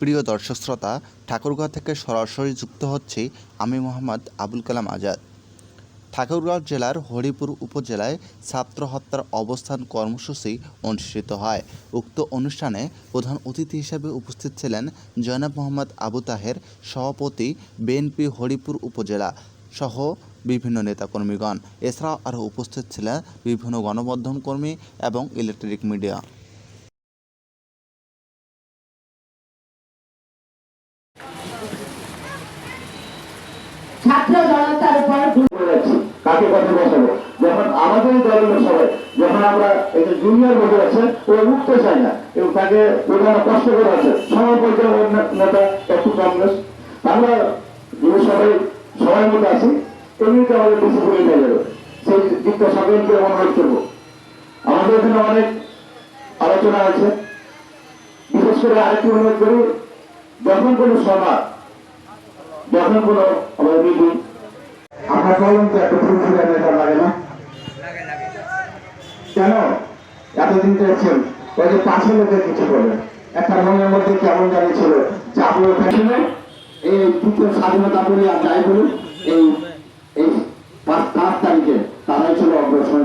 প্রিয় দর্শক শ্রোতা ঠাকুরগাঁও থেকে সরাসরি যুক্ত হচ্ছি আমি মোহাম্মদ আবুল কালাম আজাদ। ঠাকুরগাঁও জেলার হরিপুর উপজেলায় ছাত্র হত্যার অবস্থান কর্মসূচি অনুষ্ঠিত হয়। উক্ত অনুষ্ঠানে প্রধান অতিথি হিসেবে উপস্থিত ছিলেন জনাব মোহাম্মদ আবু তাহের, সভাপতি বিএনপি হরিপুর উপজেলা সহ বিভিন্ন নেতাকর্মীগণ। এছাড়াও আরও উপস্থিত ছিলেন বিভিন্ন গণমাধ্যম কর্মী এবং ইলেকট্রিক মিডিয়া। কাকে কথা বসাবো যখন আমাদের সবাই, যখন আমরা যে জুনিয়র বসে আছে ওরা উঠতে চায় না, এবং তাকে প্রধান কষ্ট করে আছে সবাই সবাই মতো আছি, এমনিতে আমাদের ডিসিপ্লিন হয়ে যাবে। সেই দিকটা সকলকে করব। আমাদের এখানে অনেক আলোচনা আছে। বিশেষ করে আরেকটি অনুরোধ করি, যখন কোনো সভা যখন কোনো মিটিং আপনার বলেন তো একটা ফুলফুলের নেতা লাগে না। কেন? এতদিন দেখছেন, ওই যে পাঁচশো লোকের কিছু বলেন একটা মনের মধ্যে কেমন জানি ছিল, যে আপনি ওখানে এই তৃতীয় স্বাধীনতা বলে আর যাই বলুন, এই এই পাঁচ তারিখে তারাই ছিল অগ্রসর